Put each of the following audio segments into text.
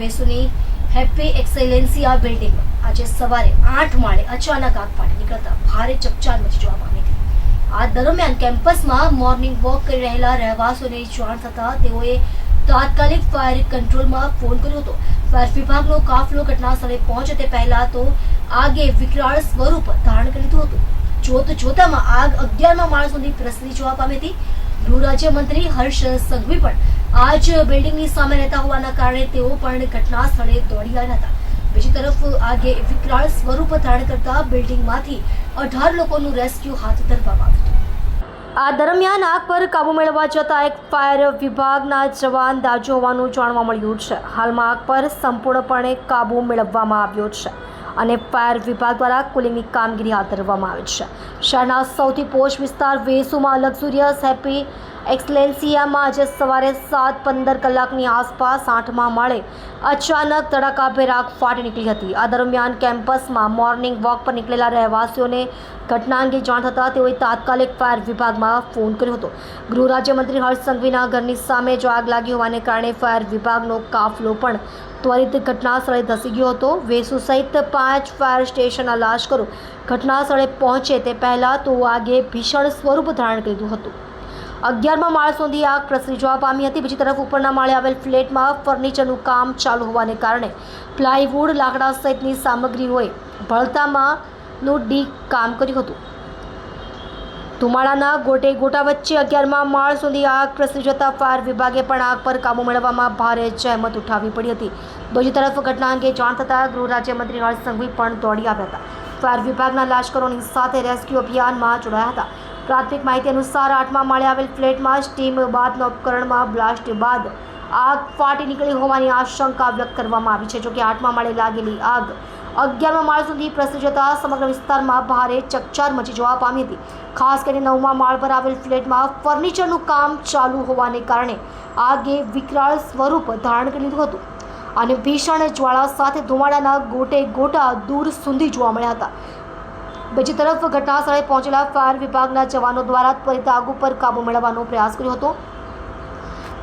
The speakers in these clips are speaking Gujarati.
વેસુની હેપી એક્સેલેન્સિયા બિલ્ડિંગ આજે સવારે આઠ માળે અચાનક આગ ફાટી નીકળતા ભારે ચકચાર મચી જોવા પામી હતી. આ દરમિયાન કેમ્પસમાં મોર્નિંગ વોક કરી રહેલા રહેવાસીઓને જાણ થતાં તેઓએ તાત્કાલિક ફાયર કંટ્રોલમાં ફોન કર્યો હતો. ફાયર વિભાગનો કાફલો ઘટના સ્થળે પહોંચે તે પહેલા તો આગે વિકરાળ સ્વરૂપ ધારણ કરી લીધું હતું. જોત જોતામાં આગ અગિયારમાં માણસોની પ્રસરી જોવા પામી હતી. ગૃહ રાજ્યમંત્રી હર્ષ સંઘવી પણ આ જ બિલ્ડિંગની સામે રહેતા હોવાના કારણે તેઓ પણ ઘટના સ્થળે દોડી આવ્યા હતા. બીજી તરફ આગે વિકરાળ સ્વરૂપ ધારણ કરતા બિલ્ડિંગમાંથી અઢાર લોકોનું રેસ્ક્યુ હાથ ધરવામાં આવ્યું આ દરમિયાન આગ પર કાબુ મેળવવા જતા એક ફાયર વિભાગના જવાન દાજો હોવાનું જાણવા મળ્યું છે. હાલમાં આગ પર સંપૂર્ણપણે કાબુ મેળવવામાં આવ્યો છે. અને ફાયર વિભાગ દ્વારા કુલિંગની કામગીરી હાથ ધરવામાં આવી છે. શહેરના સૌથી પોષ વિસ્તાર વેસુમાં લક્ઝુરિયસ હેપી એક્સલેન્સિયામાં આજે સવારે સાત પંદર કલાકની આસપાસ આઠમા માળે અચાનક તડાકાભેર આગ ફાટી નીકળી હતી. આ દરમિયાન કેમ્પસમાં મોર્નિંગ વોક પર નીકળેલા રહેવાસીઓને ઘટના અંગે જાણ થતાં તેઓએ તાત્કાલિક ફાયર વિભાગમાં ફોન કર્યો હતો. ગૃહ રાજ્યમંત્રી હર્ષ સંઘવીના ઘરની સામે જો આગ લાગી હોવાને કારણે ફાયર વિભાગનો કાફલો પણ ત્વરિત ઘટના સ્થળે ધસી ગયો હતો. વેસુ સહિત પાંચ ફાયર સ્ટેશનના લાશકરો ઘટના સ્થળે પહોંચે તે પહેલાં તો આગે ભીષણ સ્વરૂપ ધારણ કર્યું હતું. અગિયારમાં માળ સુધી આગ પ્રસરી જવા પામી હતી. બીજી તરફ ઉપરના માળે આવેલ ફ્લેટમાં ફર્નિચરનું કામ ચાલુ હોવાને કારણે પ્લાયવુડ લાકડા સહિતની સામગ્રીઓએ ભળતામાં નું ડી કામ કર્યું હતું. ધુમાડાના ગોટે ગોટા વચ્ચે અગિયારમાં માળ સુધી આગ પ્રસરી જતા ફાયર વિભાગે પણ આગ પર કાબુ મેળવવામાં ભારે જહેમત ઉઠાવવી પડી હતી. બીજી તરફ ઘટના અંગે જાણ થતાં ગૃહ રાજ્યમંત્રી હર્ષ સંઘવી પણ દોડી આવ્યા હતા. ફાયર વિભાગના લાશ્કરોની સાથે રેસ્ક્યુ અભિયાનમાં જોડાયા હતા. પ્રાથમિક માહિતી અનુસાર આઠમા માળે આવેલ ફ્લેટમાં સ્ટીમ બાદના ઉપકરણમાં બ્લાસ્ટ બાદ આગ ફાટી નીકળી હોવાની આશંકા વ્યક્ત કરવામાં આવી છે. જોકે આઠમા માળે લાગેલી આગ અગિયારમા માળ સુધી પ્રસરી જતા સમગ્ર વિસ્તારમાં ભારે ચકચાર મચી જવા પામી હતી. ખાસ કરીને નવમા માળ પર આવેલ ફ્લેટમાં ફર્નિચરનું કામ ચાલુ હોવાને કારણે આગે વિકરાળ સ્વરૂપ ધારણ કરી લીધું હતું. અને ભીષણ જ્વાળા સાથે ધુમાડાના ગોટે ગોટા દૂર સુધી જોવા મળ્યા હતા. બીજી તરફ ઘટના સ્થળે પહોંચેલા ફાયર વિભાગના જવાનો દ્વારા ત્વરિત આગ ઉપર કાબુ મેળવવાનો પ્રયાસ કર્યો હતો.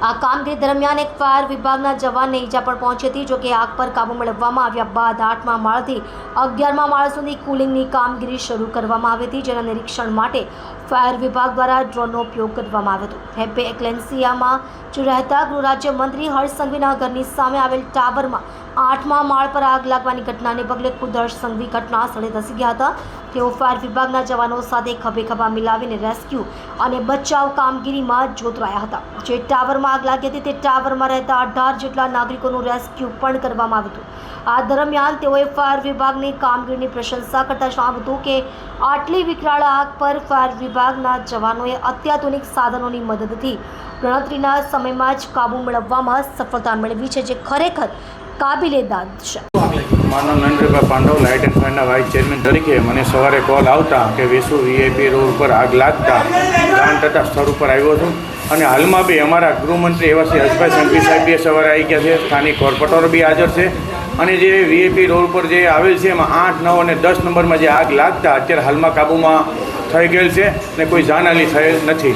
આ કામગીરી દરમિયાન એક ફાયર વિભાગના જવાનને ઈજા પણ પહોંચી હતી, જોકે આગ પર કાબુ મેળવવામાં આવ્યા બાદ આઠમા માળથી અગિયારમા માળ સુધી કુલિંગની કામગીરી શરૂ કરવામાં આવી હતી, જેના નિરીક્ષણ માટે ફાયર વિભાગ દ્વારા ડ્રોનનો ઉપયોગ કરવામાં આવ્યો હતો. હેપે એકલેન્સિયામાં જો રહેતા ગૃહ રાજ્યમંત્રી હર્ષ સંઘવીના ઘરની સામે આવેલ ટાવરમાં આઠમા માળ પર આગ લાગવાની ઘટનાને પગલે કુદર્શ સંઘવી ઘટના સ્થળે ધસી ગયા હતા. તેઓ ફાયર વિભાગના જવાનો સાથે ખભે ખભા મિલાવીને રેસ્ક્યુ અને બચાવ કામગીરીમાં જોતરાયા હતા. જે ટાવરમાં આગ લાગી હતી તે ટાવરમાં રહેતા અઢાર જેટલા નાગરિકોનું રેસ્ક્યુ પણ કરવામાં આવ્યું હતું. આ દરમિયાન તેઓએ ફાયર વિભાગની કામગીરીની પ્રશંસા કરતા જણાવ્યું હતું કે આટલી વિકરાળ આગ પર ફાયર વિભાગના જવાનોએ અત્યાધુનિક સાધનોની મદદથી ગણતરીના સમયમાં જ કાબૂ મેળવવામાં સફળતા મેળવી છે, જે ખરેખર કાબિલે દાદ છે. મારું નામ નરેન્દ્રભાઈ પાંડવ લાઇટ એન્ડ ફાયરના વાઇસ ચેરમેન તરીકે મને સવારે કોલ આવતા કે વેસુ વીઆઈપી રોડ ઉપર આગ લાગતા જાણ થતાં સ્થળ ઉપર આવ્યો છું. અને હાલમાં બી અમારા ગૃહમંત્રી એવા શ્રી હર્ષભાઈ સંઘવી સાહેબ બી સવારે આવી ગયા છે. સ્થાનિક કોર્પોરેટરો બી હાજર છે. અને જે વીઆઈપી રોડ પર જે આવેલ છે એમાં આઠ નવ અને દસ નંબરમાં જે આગ લાગતા અત્યારે હાલમાં કાબૂમાં થઈ ગયેલ છે ને કોઈ જાનહાની થયેલ નથી.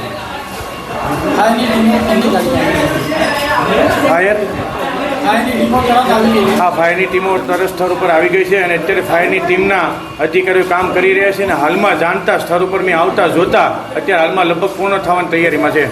ફાયર આ ફાયરની ટીમો તરત સ્થળ ઉપર આવી ગઈ છે અને અત્યારે ફાયરની ટીમના અધિકારીઓ કામ કરી રહ્યા છે અને હાલમાં જાણતા સ્થળ ઉપર મેં આવતા જોતા અત્યારે હાલમાં લગભગ પૂર્ણ થવાની તૈયારીમાં છે.